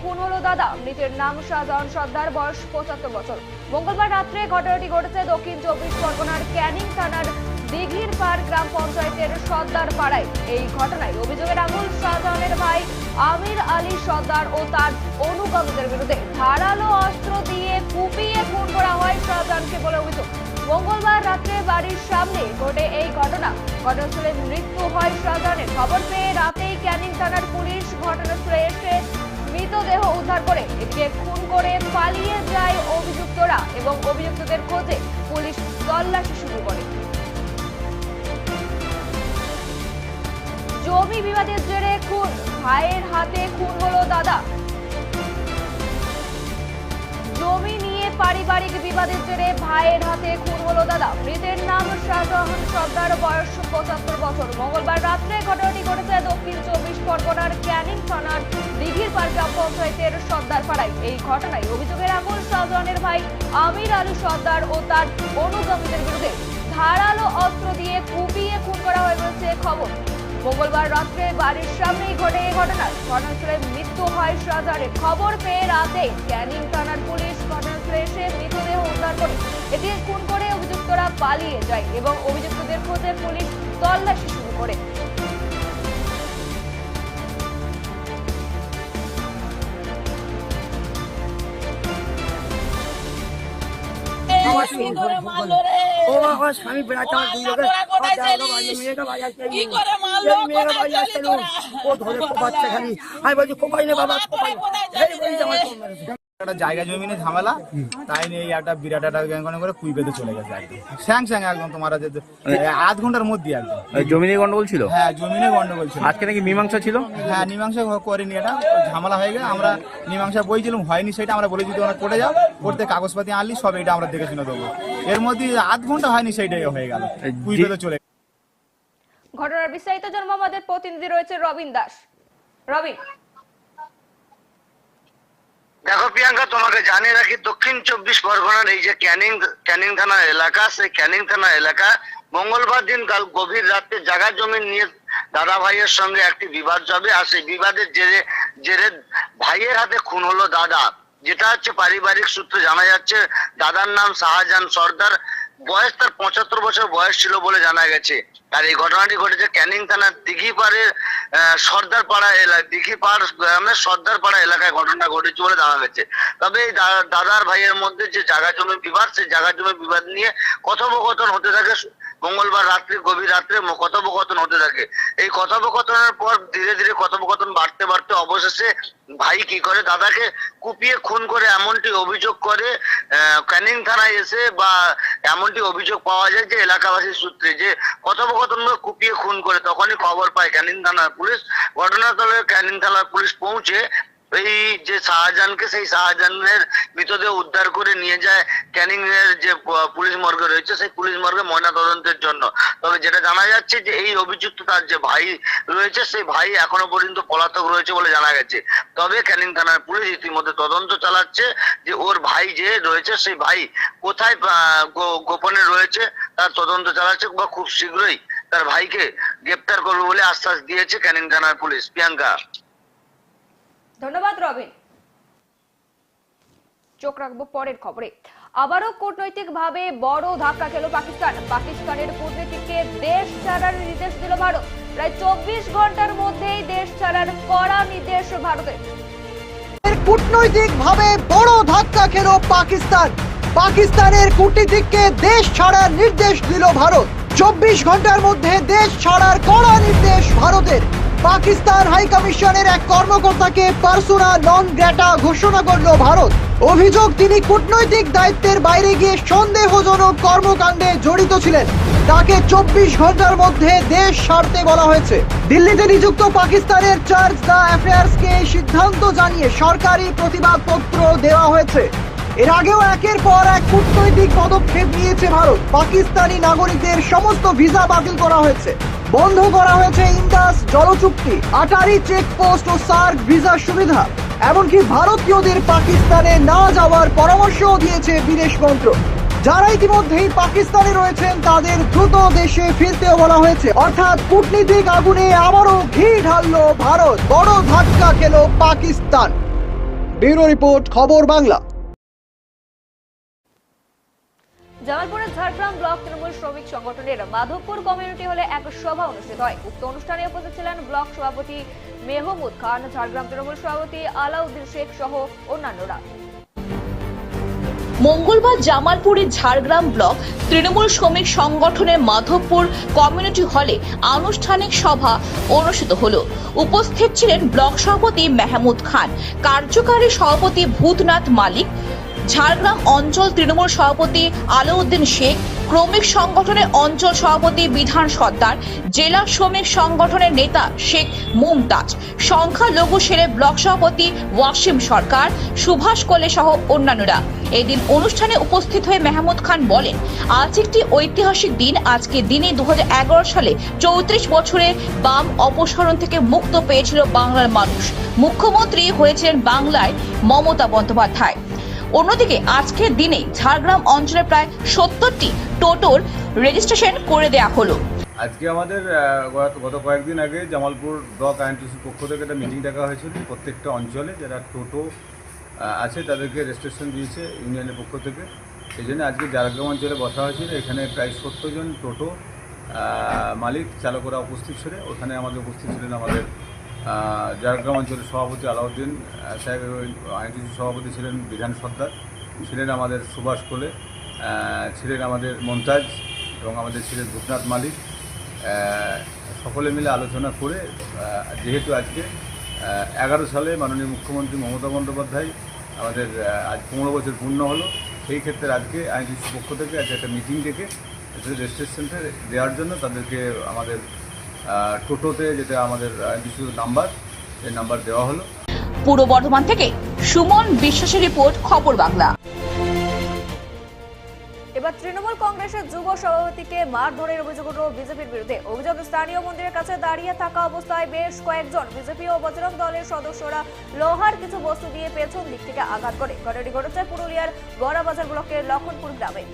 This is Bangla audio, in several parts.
খুন হলো দাদা। মৃতের নাম শাহজাহান সর্দার, বয়স পঁচাত্তর বছর। মঙ্গলবার রাত্রে ঘটনাটি ঘটেছে দক্ষিণ চব্বিশ পরগনার ক্যানিং থানার দিঘির পাড় গ্রাম পঞ্চায়েতের সর্দার পাড়ায়। এই ঘটনায় অভিযোগের আঙুল শাহজাহানের ভাই আমির আলী সর্দার ও তার অনুগামীদের বিরুদ্ধে ধারালো অস্ত্র দিয়ে কুপিয়ে খুন করা হয় শাহজাহানকে বলে অভিযোগ। মঙ্গলবার রাত্রে বাড়ির সামনে ঘটে এই ঘটনা। ঘটনাস্থলে মৃত্যু হয় শাহজাহানের। খবর পেয়ে রাতেই ক্যানিং থানার পুলিশ ঘটনাস্থলে এসে মৃতদেহ উদ্ধার করে এদিকে খুন করে পালিয়ে যায় অভিযুক্তরা এবং অভিযুক্তদের খোঁজে পুলিশ তল্লাশি শুরু করে। জমি বিবাদের জেরে খুন, ভাইয়ের হাতে খুন হলো দাদা। জমি পারিবারিক বিবাদের জেরে ভাইয়ের হাতে খুন হলো দাদা। মৃতের নাম শাহজাহান সর্দার, বয়স পঁচাত্তর বছর। মঙ্গলবার রাত্রে ঘটনাটি ঘটেছে দক্ষিণ চব্বিশ পরগনার ক্যানিং থানার দিঘির পাড় গ্রাম পঞ্চায়েতের সর্দার পাড়ায় এই ঘটনায় অভিযোগের আঙুল শাহজাহানের ভাই আমির আলী সর্দার ও তার অনুগামীদের বিরুদ্ধে ধারালো অস্ত্র দিয়ে কুপিয়ে খুন করা হয়ে রয়েছে খবর। মঙ্গলবার রাত্রে বাড়ির সামনেই ঘটে এই ঘটনা। ঘটনাস্থলে মৃত্যু হয় শাহজাহানের খবর পেয়ে রাতে ক্যানিং থানার পুলিশ ঘটনাস্থলে এসে মৃতদেহ উদ্ধার করে এটি খুন করে অভিযুক্তরা পালিয়ে যায় এবং অভিযুক্তদের খোঁজে পুলিশ তল্লাশি শুরু করে। আমার স্বামী বেড়াচ্ছে আমার দুই লোকের। কি করে একটা জায়গা জমি নিয়ে ঝামেলা তাই নিয়ে একটা বিরাট একটা গ্যাঙ্গনে করে কুই বেঁধে চলে গেছে একদম। স্যাং স্যাং একদম তোমার আধ ঘণ্টার মধ্যে একদম। জমি নিয়ে গন্ডগোল ছিল? হ্যাঁ জমিনে গন্ডগোল ছিল। আজকে নাকি মীমাংসা ছিল? হ্যাঁ মীমাংসা করিনি এটা। ঝামেলা হয়ে গেছে আমরা মীমাংসা বইছিলাম হয়নি সেটা আমরা বলেছি তোমরা যাও করতে কাগজপাতি আনলি সব এটা আমরা দেখে শুনে দেবো। এর মধ্যে আধ ঘণ্টা হয়নি সেইটাই হয়ে গেল। কুই বেঁধে চলে গেছে। ঘটনার বিস্তারিত জন্ম আমাদের প্রতিনিধি রয়েছে রবিন দাস। রবিন। দেখো প্রিয়াঙ্কা, তোমাকে জানিয়ে রাখি, দক্ষিণ চব্বিশ পরগনার এই যে ক্যানিং ক্যানিং থানার এলাকা, সেই ক্যানিং থানা এলাকা মঙ্গলবার দিন কাল গভীর রাতে জায়গা জমি নিয়ে দাদা ভাইয়ের সঙ্গে একটি বিবাদ যাবে আর সেই বিবাদের জেরে জেরে ভাইয়ের হাতে খুন হলো দাদা, যেটা হচ্ছে পারিবারিক সূত্রে জানা যাচ্ছে, দাদার নাম শাহজাহান সর্দার, বয়স তার পঁচাত্তর বছর বয়স ছিল বলে জানা গেছে। আর এই ঘটনাটি ঘটেছে ক্যানিং থানার দিঘিপাড়ের সর্দার পাড়া এলাকা দিঘিপাড় গ্রামের সর্দার পাড়া এলাকায় ঘটনা ঘটেছে বলে জানা গেছে। তবে এই দাদার ভাইয়ের মধ্যে যে জায়গা জমি বিবাদ, সেই জায়গা জমি বিবাদ নিয়ে কথোপকথন হতে থাকে মঙ্গলবার রাত্রে, গভীর রাত্রে কথোপকথন হতে থাকে। এই কথোপকথনের পর ধীরে ধীরে কথোপকথন বাড়তে বাড়তে অবশেষে ভাই কি করে? দাদাকে কুপিয়ে খুন করে এমনটি অভিযোগ করে ক্যানিং থানায় এসে বা এমনটি অভিযোগ পাওয়া যায় যে এলাকাবাসীর সূত্রে যে কথোপকথন কুপিয়ে খুন করে তখনই খবর পায় ক্যানিং থানার পুলিশ। ঘটনাস্থলে ক্যানিং থানার পুলিশ পৌঁছে এই যে শাহজাহানকে সেই শাহজাহানের মৃতদেহ উদ্ধার করে নিয়ে যায় ক্যানিং এর যে পুলিশ মর্গে রয়েছে, সেই পুলিশ মর্গে ময়না তদন্তের জন্য। তবে যেটা জানা যাচ্ছে যে এই অভিযুক্ত তার যে ভাই রয়েছে, সেই ভাই এখনও পর্যন্ত পলাতক রয়েছে বলে জানা গেছে। তবে ক্যানিং থানার পুলিশ ইতিমধ্যে তদন্ত চালাচ্ছে যে ওর ভাই যে রয়েছে, সেই ভাই কোথায় গোপনে রয়েছে, তার তদন্ত চালাচ্ছে বা খুব শীঘ্রই তার ভাইকে গ্রেপ্তার করবে বলে আশ্বাস দিয়েছে ক্যানিং থানার পুলিশ। প্রিয়াঙ্কা। ধন্যবাদ, রবিন। চোখ রাখব পরের খবরে। আবারও কূটনৈতিকভাবে বড় ধাক্কা খেল পাকিস্তান। পাকিস্তানের কূটনীতিককে দেশ ছাড়ার নির্দেশ দিল ভারত। প্রায় চব্বিশ ঘণ্টার মধ্যেই দেশ ছাড়ার কড়া নির্দেশ ভারতের। কূটনৈতিক ভাবে বড় ধাক্কা খেল পাকিস্তান। পাকিস্তানের কূটনীতিককে দেশ ছাড়ার নির্দেশ দিল ভারত। চব্বিশ ঘণ্টার মধ্যে দেশ ছাড়ার কড়া নির্দেশ ভারতের। পাকিস্তান হাই কমিশনের এক কর্মকর্তাকে পার্সোনা নন গ্র্যাটা ঘোষণা করল ভারত। অভিযোগ, তিনি কূটনৈতিক দায়িত্বের বাইরে গিয়ে সন্দেহজনক কর্মকাণ্ডে জড়িত ছিলেন। তাকে চব্বিশ ঘণ্টার মধ্যে দেশ ছাড়তে বলা হয়েছে। দিল্লিতে নিযুক্ত পাকিস্তানের চার্জ দ্য অ্যাফেয়ার্সকে সিদ্ধান্ত জানিয়ে সরকারি প্রতিবাদপত্র দেওয়া হয়েছে। এর আগেও একের পর এক কূটনৈতিক পদক্ষেপ নিয়েছে ভারত। পাকিস্তানি নাগরিকদের সমস্ত ভিসা বাতিল করা হয়েছে। বন্ধ করা হয়েছে ইন্দাস জলচুক্তি, আটারি চেকপোস্ট ও সার্ক ভিসা সুবিধা। এমনকি ভারতীয়দের পাকিস্তানে না যাওয়ার পরামর্শও দিয়েছে বিদেশ মন্ত্রক। যারা ইতিমধ্যেই পাকিস্তানে রয়েছেন, তাদের দ্রুত দেশে ফিরতেও বলা হয়েছে। অর্থাৎ কূটনীতিক আগুনে আবারও ঘি ঢাললো ভারত। বড় ধাক্কা খেল পাকিস্তান। ব্যুরো রিপোর্ট, খবর বাংলা। জামালপুরের ঝাড়গ্রাম ব্লক তৃণমূল শ্রমিক সংগঠনের মাধবপুর কমিউনিটি হলে এক সভা অনুষ্ঠিত হয়। উক্ত অনুষ্ঠানে উপস্থিত ছিলেন ব্লক সভাপতি মেহমুদ খান, ঝাড়গ্রাম তৃণমূল সভাপতি আলাউদ্দিন শেখ সহ অন্যান্যরা। মঙ্গলবার জামালপুরের ঝাড়গ্রাম ব্লক তৃণমূল শ্রমিক সংগঠনের মাধবপুর কমিউনিটি হলে আনুষ্ঠানিক সভা অনুষ্ঠিত হল। উপস্থিত ছিলেন ব্লক সভাপতি মেহমুদ খান, কার্যকারী সভাপতি ভূতনাথ মালিক ঝাড়গ্রাম অঞ্চল তৃণমূল সভাপতি আলাউদ্দিন শেখ, ক্রমিক সংগঠনের অঞ্চল সভাপতি বিধান সর্দার, জেলা শ্রমিক সংগঠনের নেতা শেখ মুমতাজ, সংখ্যালঘু সেরে ব্লক সভাপতি ওয়াসিম সরকার, সুভাষ কোলে সহ অন্যান্যরা। এদিন অনুষ্ঠানে উপস্থিত হয়ে মেহমুদ খান বলেন, আজ একটি ঐতিহাসিক দিন। আজকে দিনে দু হাজার এগারো সালে চৌত্রিশ বছরে বাম অপসারণ থেকে মুক্ত পেয়েছিল বাংলার মানুষ। মুখ্যমন্ত্রী হয়েছিলেন বাংলায় মমতা বন্দ্যোপাধ্যায়। অন্যদিকে আজকের দিনে ঝাড়গ্রাম অঞ্চলে প্রায় সত্তরটি টোটোর রেজিস্ট্রেশন করে দেওয়া হলো। আজকে আমাদের গত কয়েকদিন আগে জামালপুর ব্লক আইএনটিসির পক্ষ থেকে একটা মিটিং ডাকা হয়েছিল। প্রত্যেকটা অঞ্চলে যারা টোটো আছে তাদেরকে রেজিস্ট্রেশন দিয়েছে ইউনিয়নের পক্ষ থেকে। সেই জন্য আজকে ঝাড়গ্রাম অঞ্চলে বসা হয়েছিল। এখানে প্রায় সত্তর জন টোটো মালিক চালকরা উপস্থিত ছিলেন ওখানে আমাদের উপস্থিত ছিলেন আমাদের ঝাড়গ্রাম অঞ্চলের সভাপতি আলাউদ্দিন সাহেব আইএনটিসির সভাপতি ছিলেন বিধান সর্দার। ছিলেন আমাদের সুভাষ কোলে ছিলেন আমাদের মমতাজ এবং আমাদের ছিলেন ভূতনাথ মালিক। সকলে মিলে আলোচনা করে যেহেতু আজকে এগারো সালে মাননীয় মুখ্যমন্ত্রী মমতা বন্দ্যোপাধ্যায় আমাদের আজ পনেরো বছর পূর্ণ হলো, সেই ক্ষেত্রে আজকে আইনজীবী পক্ষ থেকে আজকে একটা মিটিং ডেকে রেজিস্ট্রেশনটা দেওয়ার জন্য তাদেরকে আমাদের টোটোতে যেটা আমাদের আইনজীবী নাম্বার সেই নাম্বার দেওয়া হলো। পূর্ব বর্ধমান থেকে সুমন বিশ্বাসের রিপোর্ট খবর বাংলা। এবার তৃণমূল কংগ্রেসের যুব সভাপতিকে মারধরের অভিযোগ উঠল বিজেপির বিরুদ্ধে। অভিযোগ স্থানীয় মন্দিরের কাছে দাঁড়িয়ে থাকা অবস্থায় বেশ কয়েকজন বিজেপি ও বজরং দলের সদস্যরা লোহার কিছু বস্তু দিয়ে পেছন দিক থেকে আঘাত করে। ঘটনাটি ঘটেছে পুরুলিয়ার বড়াবাজার ব্লকের লক্ষণপুর গ্রামে।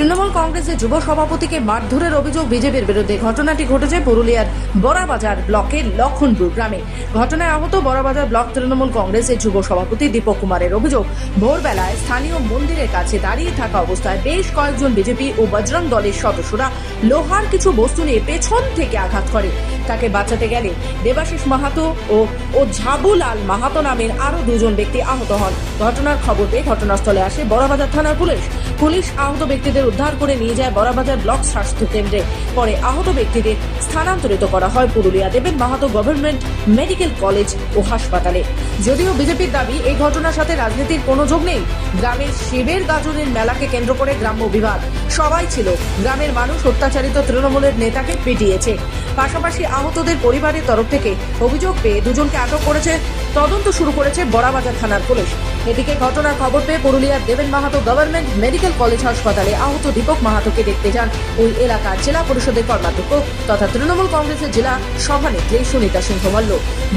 তৃণমূল কংগ্রেসের যুব সভাপতিকে মারধরের অভিযোগ বিজেপির বিরুদ্ধে। ঘটনাটি ঘটেছে পুরুলিয়ার বড়াবাজার ব্লকের লক্ষণপুর গ্রামে। ঘটনায় আহত বড়াবাজার ব্লক তৃণমূল কংগ্রেসের যুব সভাপতি দীপক কুমারের অভিযোগ, ভোরবেলায় স্থানীয় মন্দিরের কাছে দাঁড়িয়ে থাকা অবস্থায় বেশ কয়েকজন বিজেপি ও বজরং দলের সদস্যরা লোহার কিছু বস্তু নিয়ে পেছন থেকে আঘাত করে। তাকে বাঁচাতে গেলে দেবাশিস মাহাতো ও ও ঝাবুলাল মাহাতো নামের আরও দুজন ব্যক্তি আহত হন। ঘটনার খবর পেয়ে ঘটনাস্থলে আসে বড়াবাজার থানার পুলিশ। পুলিশ আহত ব্যক্তিদের উদ্ধার করে নিয়ে যায় বড়াবাজার ব্লক স্বাস্থ্য কেন্দ্রে। পরে আহত ব্যক্তিদের স্থানান্তরিত করা হয় Purulia Deben Mahato government medical college ও হাসপাতালে। যদিও বিজেপির দাবি, এই ঘটনার সাথে রাজনীতির কোনো যোগ নেই। গ্রামের শিবের গাজনের মেলাকে কেন্দ্র করে গ্রাম্য বিভাগ সবাই ছিল। গ্রামের মানুষ অত্যাচারিত তৃণমূলের নেতাকে পিটিয়েছে। পাশাপাশি আহতদের পরিবারের তরফ থেকে অভিযোগ পেয়ে দুজনকে আটক করেছে। তদন্ত শুরু করেছে বড়াবাজার থানার পুলিশ। এদিকে ঘটনার খবর পেয়ে পুরুলিয়ার দেবেন মাহাতো গভর্নমেন্ট মেডিকেল কলেজ হাসপাতালে আহত দীপক মাহাতোকে দেখতে যান। ওই এলাকার জেলা পরিষদের কর্মাধ্যক্ষ তথা তৃণমূল কংগ্রেসের জেলা সভানেত্রী সুনিতা সিংহ মল্ল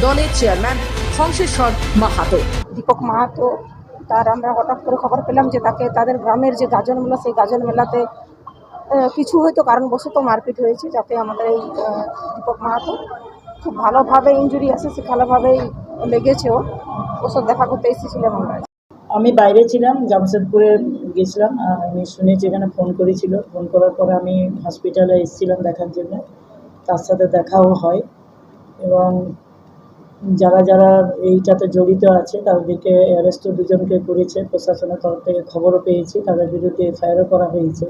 দলের চেয়ারম্যান হংসেশ্বর মাহাতো। দীপক মাহাতো, তার আমরা হঠাৎ করে খবর পেলাম যে তাকে তাদের গ্রামের যে গাজন মেলা সেই গাজন মেলাতে কিছু হয়তো কারণবশত মারপিট হয়েছে যাতে আমাদের এই দীপক মাহাতো খুব ভালোভাবে ইঞ্জুরি আছে, সে ভালোভাবেই লেগেছে ওর ওসব দেখা করতে এসেছিলাম আমরা। আমি বাইরে ছিলাম, জামশেদপুরে গেছিলাম। আমি শুনেছি এখানে ফোন করেছিল। ফোন করার পরে আমি হসপিটালে এসেছিলাম দেখার জন্য। তার সাথে দেখাও হয়। এবং যারা যারা এইটাতে জড়িত আছে, তাদেরকে অ্যারেস্টও দুজনকে করেছে। প্রশাসনের তরফ থেকে খবরও পেয়েছি। তাদের বিরুদ্ধে এফআইআরও করা হয়েছে।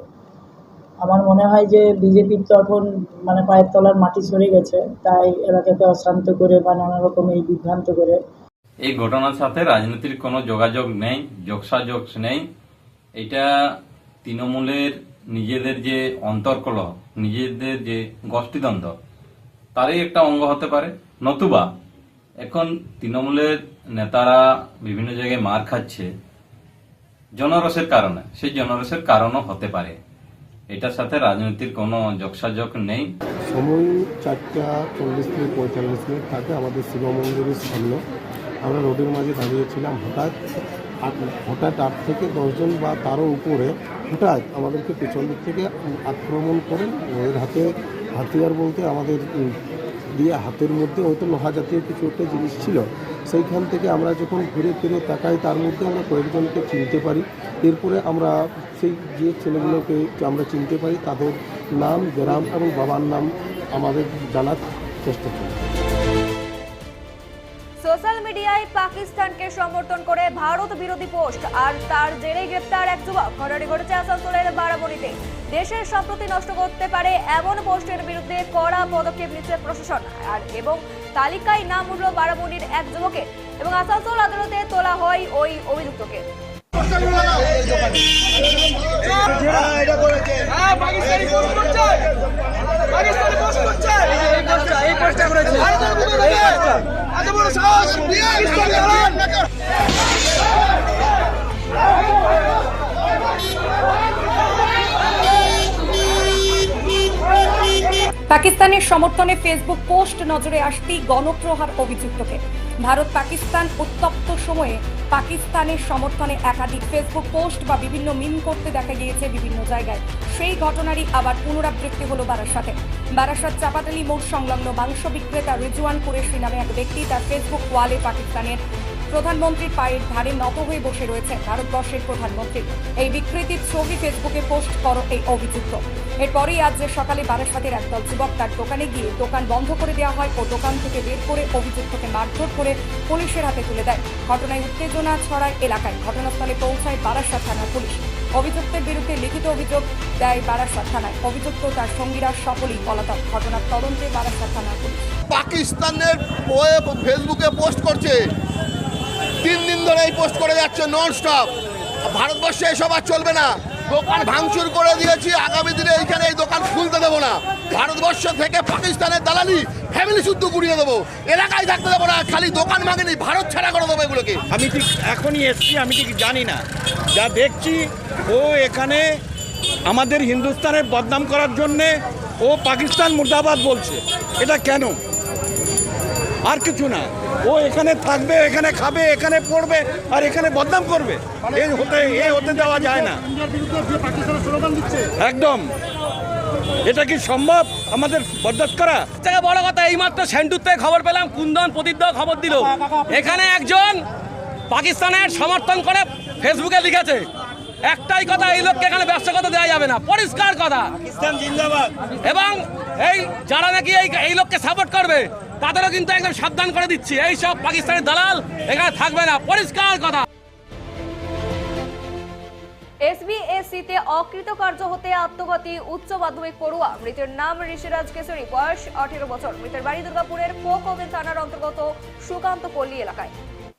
আমার মনে হয় যে বিজেপির তো এখন মানে পায়ের তলার মাটি সরে গেছে। তাই এলাকাকে অশান্ত করে বা নানা রকম এই বিভ্রান্ত করে এই ঘটনার সাথে রাজনীতির কোনো যোগাযোগ নেই, যোগসাযোগ নেই। এটা তৃণমূলের নিজেদের যে অন্তর্কল, নিজেদের যে গোষ্ঠীদ্বন্দ্ব, তারই একটা অঙ্গ হতে পারে। নতুবা, এখন তৃণমূলের নেতারা বিভিন্ন জায়গায় মার খাচ্ছে জনরসের কারণে। সেই জনরসের কারণও হতে পারে। এটার সাথে রাজনীতির কোনো যোগসাযোগ নেই। সময় চারটা চল্লিশ থেকে পঁয়তাল্লিশ মিনিট থাকে আমাদের শিব মন্দিরের সামনে। আমরা রোডের মাঝে দাঁড়িয়েছিলাম হঠাৎ। হঠাৎ আট থেকে দশজন বা তারও উপরে হঠাৎ আমাদেরকে পেছন দিক থেকে আক্রমণ করেন ওদের হাতে হাতিয়ার বলতে আমাদের দিয়ে হাতের মধ্যে হয়তো লোহা জাতীয় কিছু একটা জিনিস ছিল। সেইখান থেকে আমরা যখন ঘুরে ফিরে তাকাই, তার মধ্যে আমরা কয়েকজনকে চিনতে পারি। এরপরে আমরা সেই যে ছেলেগুলোকে আমরা চিনতে পারি, তাদের নাম, গ্রাম এবং বাবার নাম আমাদের জানার চেষ্টা করি সোশ্যাল মিডিয়ায় পাকিস্তানকে সমর্থন করে ভারত বিরোধী পোস্ট, আর তার জেরে গ্রেপ্তার এক যুবক। ঘটনাটি ঘটেছে আসানসোলের বারাবণীতে দেশের সম্প্রতি নষ্ট করতে পারে এমন পোস্টের বিরুদ্ধে কড়া পদক্ষেপ নিচ্ছে প্রশাসন, আর এবং তালিকায় নাম উঠল বারাবণীর এক যুবকের এবং আসানসোল আদালতে তোলা হয় ওই অভিযুক্তকে। পাকিস্তানের সমর্থনে ফেসবুক পোস্ট নজরে আসতেই গণপ্রহার অভিযুক্তকে। ভারত পাকিস্তান উত্তপ্ত সময়ে পাকিস্তানের সমর্থনে একাধিক ফেসবুক পোস্ট বা বিভিন্ন মিম করতে দেখা গিয়েছে বিভিন্ন জায়গায়। সেই ঘটনারই আবার পুনরাবৃত্তি হল বারাসাতে বারাসাত চাপাতালি মোড় সংলগ্ন মাংস বিক্রেতা রিজওয়ান কুরেশি নামে এক ব্যক্তি তার ফেসবুক ওয়ালে পাকিস্তানের প্রধানমন্ত্রীর পায়ের ধারে নত হয়ে বসে রয়েছে ভারতবর্ষের প্রধানমন্ত্রী। এই বিকৃতির ছবি ফেসবুকে পোস্ট করো এই অভিযুক্ত। এরপরেই আজ যে সকালে বারাসাতের একদল যুবক তার দোকানে গিয়ে দোকান বন্ধ করে দেওয়া হয় ও দোকান থেকে বের করে অভিযুক্তকে মারধর করে পুলিশের হাতে তুলে দেয়। ঘটনায় উত্তেজনা ছড়ায় এলাকায়। ঘটনাস্থলে পৌঁছায় বারাসাত থানার পুলিশ। অভিযুক্তের বিরুদ্ধে লিখিত অভিযোগ দেয় বারাসাত থানায়। অভিযুক্ত তার সঙ্গীরা সকলেই পলাতক। ঘটনার তদন্তে বারাসাত থানার পুলিশ। পাকিস্তানের ফেসবুকে পোস্ট করছে তিন দিন ধরে এই পোস্ট করে যাচ্ছে নন স্টপ ভারতবর্ষে এসব আর চলবে না। দোকান ভাঙচুর করে দিয়েছি, আগামী দিনে এইখানে এই দোকান খুলতে দেবো না। ভারতবর্ষ থেকে পাকিস্তানের দালালি ফ্যামিলি শুদ্ধ গুড়িয়ে দেবো। এলাকায় থাকতে দেবো না, খালি দোকান ভাঙেনি, ভারত ছাড়া করে দেবো এগুলোকে। আমি ঠিক এখনই এসছি, আমি ঠিক জানি না। যা দেখছি, ও এখানে আমাদের হিন্দুস্তানের বদনাম করার জন্যে ও পাকিস্তান মুর্দাবাদ বলছে। এটা কেন? আর কিছু না। ও এখানে থাকবে এখানে খাবে এখানে পড়বে আর এখানে বদনাম করবে। এই হতে এই হতে দেওয়া যায় না। একদম। এটা কি সম্ভব? আমাদের বরদাস্ত করা? থেকে বড় কথা এইমাত্র সেন্টুর থেকে খবর পেলাম কুন্দন প্রদীপ্ত খবর দিল। এখানে একজন পাকিস্তানের সমর্থন করে ফেসবুকে লিখেছে। একটাই কথা এই লোককে এখানে ব্যবসা করতে দেওয়া যাবে না। পরিষ্কার কথা। এবং এই যারা নাকি এই এই লোককে সাপোর্ট করবে তাদেরও কিন্তু একদম সাবধান করে দিচ্ছি। এই সব পাকিস্তানের দালাল, এখানে থাকবে না। পরিষ্কার কথা। অকৃতকার্য হতে আত্মঘাতী উচ্চ মাধ্যমিক পড়ুয়া। মৃতের নাম ঋষিরাজ কেশরী। বয়স আঠেরো বছর। মৃতের বাড়ি দুর্গাপুরের কোকোবিন থানার অন্তর্গত সুকান্ত পল্লী এলাকায়।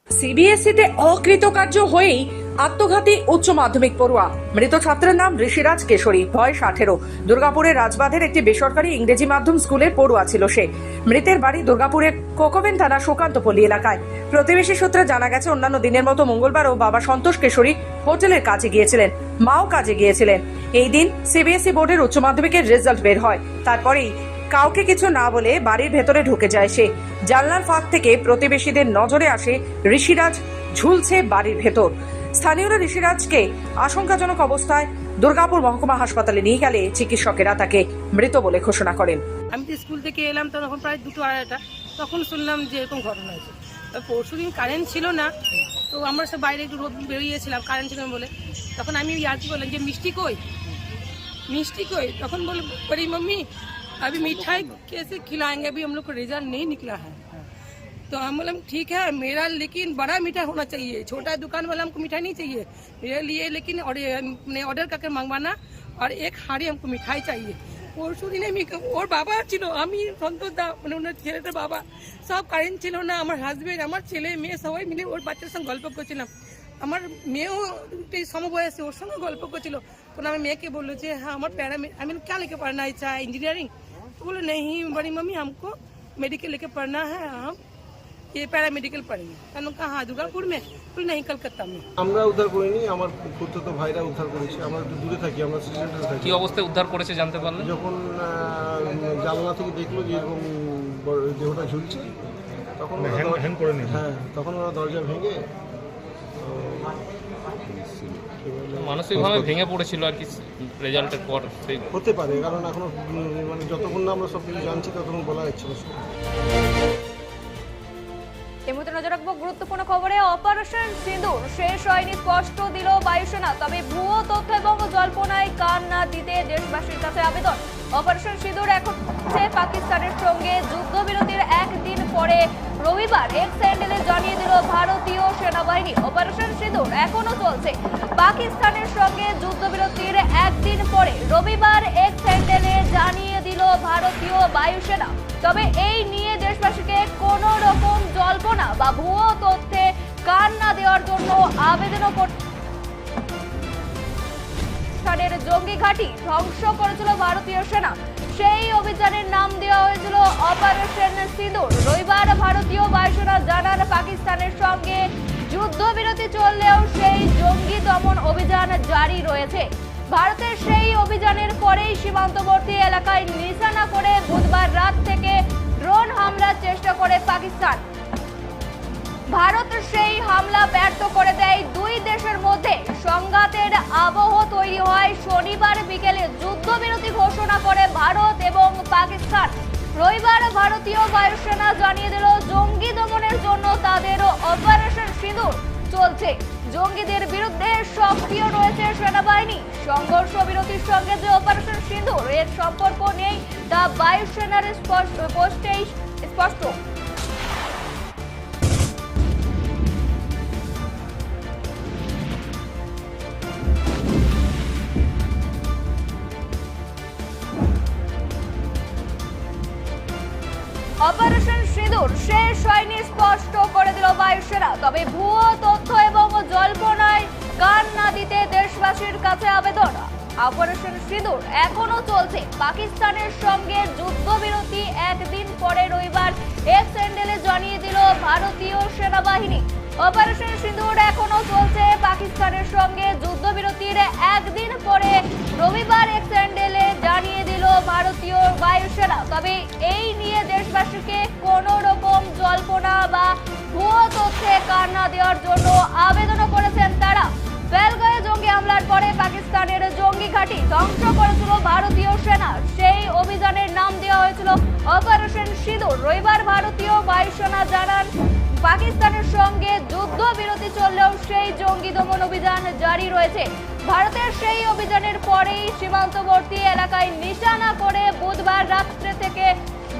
সিবিএসইতে অকৃতকার্য হয়েই আত্মঘাতী উচ্চ মাধ্যমিক পড়ুয়া। মৃত ছাত্রের নাম ঋষিরাজ কেশরী, বয়স আঠেরো। দুর্গাপুরের রাজবাঁধের একটি বেসরকারি ইংরেজি মাধ্যম স্কুলের পড়ুয়া ছিল সে। মৃতের বাড়ি দুর্গাপুরের কোকোবেন থানা সুকান্তপল্লী এলাকায়। প্রতিবেশী সূত্রে জানা গেছে, অন্যান্য দিনের মতো মঙ্গলবারও বাবা সন্তোষ কেশরী হোটেলের কাজে গিয়েছিলেন, মাও কাজে গিয়েছিলেন। এই দিন সিবিএসই বোর্ডের উচ্চ মাধ্যমিকের রেজাল্ট বের হয়। তারপরেই কাউকে কিছু না বলে বাড়ির ভেতরে ঢুকে যায় সে। জানলার ফাঁক থেকে প্রতিবেশীদের নজরে আসে ঋষিরাজ, ঝুলছে বাড়ির ভেতর। স্থানীয়রা ঋষিরাজকে আশঙ্কাজনক অবস্থায় দুর্গাপুর মহকুমা হাসপাতালে নিয়ে গেলে চিকিৎসকেরা তাকে মৃত বলে ঘোষণা করেন। আমি তো স্কুল থেকে এলাম তখন প্রায় দুটো আড়াইটা। তখন শুনলাম যে এরকম ঘটনা হয়েছে। পরশু দিন কারেন্ট ছিল না, তো আমরা সব বাইরে একটু রোদ বেরিয়েছিলাম কারেন্ট ছিল বলে। তখন আমি ইয়ার্কি বললাম যে, মিষ্টি কই? মিষ্টি কই? তখন বলি, মাম্মি अभी मिठाई कैसे खिलाएंगे अभी हम लोग को रिजल्ट नहीं निकला है तो हम बोले ठीक है मेरा लेकिन बड़ा मिठाई होना चाहिए छोटा दुकान वाला हमको मिठाई नहीं चाहिए मेरे लिए लेकिन ऑर्डर करके मंगवाना और एक हाड़ी हमको मिठाई चाहिए পরশু দিনে আমি ওর বাবা ছিল আমি সন্তোষ দা মানে ওনার ছেলেটার বাবা সব কারেন্ট ছিল না আমার হাজবেন্ড আমার ছেলে মেয়ে সবাই মিলে ওর বাচ্চার সঙ্গে গল্প করছিলাম আমার মেয়েও একটু সমবয়সী ওর সঙ্গে গল্প করছিল তখন আমার মেয়েকে বললো যে হ্যাঁ আমার पैरा में आई मीन क्या लेके पढ़ना है चाहे इंजीनियरिंग तो बोले नहीं बड़ी मम्मी हमको मेडिकल लेके पढ़ना है हम ये पैरा मेडिकल पढ़ेंगे मैंने कहा हाँ दुर्गापुर में बोले नहीं कलकत्ता में আমরা উদ্ধার করিনি আমার খুঁড়তো ভাইরা উদ্ধার করেছে আমরা একটু দূরে থাকি আমরা সিলিন্ডারে থাকি কি অবস্থায় উদ্ধার করেছে জানতে পারলেন যখন আহ, জানলা থেকে দেখলো যে এরকম বড় দেহটা ঝুলছে তখন ওরা দর- হ্যাঁ তখন ওরা দরজা ভেঙে মানসিকভাবে ভেঙে পড়েছিল আর কি রেজাল্টের পর সেই হতে পারে কারণ এখনও মানে যতক্ষণ না আমরা সব কিছু জানছি ততক্ষণ বলা যাচ্ছে না এই মুহূর্তে নজর রাখব গুরুত্বপূর্ণ খবরে অপারেশন সিঁদুর শেষ হয়নি স্পষ্ট দিল বায়ুসেনা। তবে ভুয়ো তথ্য এবং জল্পনায় কান না দিতে দেশবাসীর কাছে আবেদন। অপারেশন সিঁদুর এখন হচ্ছে পাকিস্তানের সঙ্গে যুদ্ধবিরতির একদিন পরে রবিবার এক্স স্যান্ডেলে জানিয়ে দিল ভারতীয় সেনাবাহিনী। অপারেশন সিঁদুর এখনও চলছে। পাকিস্তানের সঙ্গে যুদ্ধবিরতির একদিন পরে রবিবার এক্স স্যান্ডেলে জানিয়ে দিল ভারতীয় বায়ুসেনা। তবে এই নিয়ে দেশবাসীকে কোনো রকম জল্পনা বা ভুয়ো তথ্যে কান না দেওয়ার জন্য আবেদনও করতে জঙ্গি ঘাঁটি ধ্বংস করেছিল ভারতীয় সেনা। সেই অভিযানের নাম দেওয়া হয়েছিল অপারেশন সিঁদুর। রবিবার ভারতীয় বায়ুসেনা জানান পাকিস্তানের সঙ্গে যুদ্ধবিরতি চললেও সেই জঙ্গি দমন অভিযান জারি রয়েছে। ভারতের সেই অভিযানের পরেই সীমান্তবর্তী এলাকায় নিশানা করে বুধবার রাত থেকে ড্রোন হামলার চেষ্টা করে পাকিস্তান। ভারত সেই হামলা ব্যর্থ করে দেয়। দুই দেশের মধ্যে সংঘাতের আবহ তৈরি হয়। শনিবার বিকেলে যুদ্ধবিরতি ঘোষণা করে ভারত এবং পাকিস্তান। রবিবার ভারতীয় বায়ুসেনা জানিয়ে দিল, জঙ্গি দমনের জন্য তাদের অপারেশন সিঁদুর চলছে। জঙ্গিদের বিরুদ্ধে সক্রিয় রয়েছে সেনাবাহিনী। সংঘর্ষ বিরতির সঙ্গে যে অপারেশন সিঁদুর, এর সম্পর্ক নেই, তা বায়ুসেনার স্পষ্ট স্পষ্ট। দেশবাসীর কাছে আবেদন। অপারেশন সিঁদুর এখনও চলছে। পাকিস্তানের সঙ্গে যুদ্ধবিরতি একদিন পরে রবিবার এক্স হ্যান্ডেলে জানিয়ে দিল ভারতীয় সেনাবাহিনী। অপারেশন সিঁদুর এখনও চলছে। পাকিস্তানের সঙ্গে যুদ্ধবিরতির একদিন পরে রবিবার এক্স হ্যান্ডেলে জানিয়ে দিল ভারতীয় বায়ুসেনা। তবে এই নিয়ে দেশবাসীকে কোনো রকম জল্পনা বা ভুয়ো তথ্যে কান্না দেওয়ার জন্য আবেদনও করেছেন তারা। বেলগাঁয়ে জঙ্গি হামলার পরে পাকিস্তানের জঙ্গি ঘাঁটি ধ্বংস করেছিল ভারতীয় সেনা। সেই অভিযানের নাম দেওয়া হয়েছিল অপারেশন সিঁদুর। রবিবার ভারতীয় বায়ুসেনা জানান, পাকিস্তানের সঙ্গে যুদ্ধবিরতি চললেও সেই জঙ্গি দমন অভিযান জারি রয়েছে। ভারতের সেই অভিযানের পরেই সীমান্তবর্তী এলাকায় নিশানা করে বুধবার রাত্রে থেকে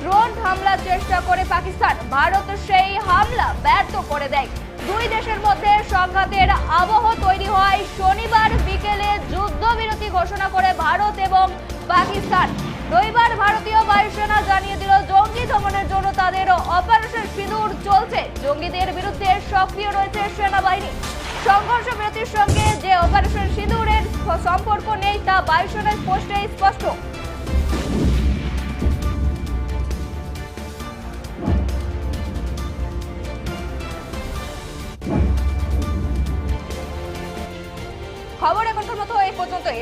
ড্রোন হামলার চেষ্টা করে পাকিস্তান। ভারত সেই হামলা ব্যর্থ করে দেয়। দুই দেশের মধ্যে সংঘাতের আবহ তৈরি হয়। শনিবার বিকেলে যুদ্ধবিরতি ঘোষণা করে ভারত এবং পাকিস্তান। রবিবার ভারতীয় বায়ুসেনা জানিয়ে দিল, জঙ্গি দমনের জন্য তাদের অপারেশন সিঁদুর চলছে। জঙ্গিদের বিরুদ্ধে সক্রিয় রয়েছে সেনাবাহিনী। সংঘর্ষ বিরতির সঙ্গে যে অপারেশন সিঁদুরের সম্পর্ক নেই তা বায়ুসেনার পোস্টে স্পষ্ট।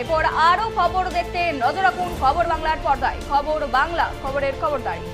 এরপর আরও খবর দেখতে নজর রাখুন খবর বাংলার পর্দায়। খবর বাংলা খবরের খবরদারি।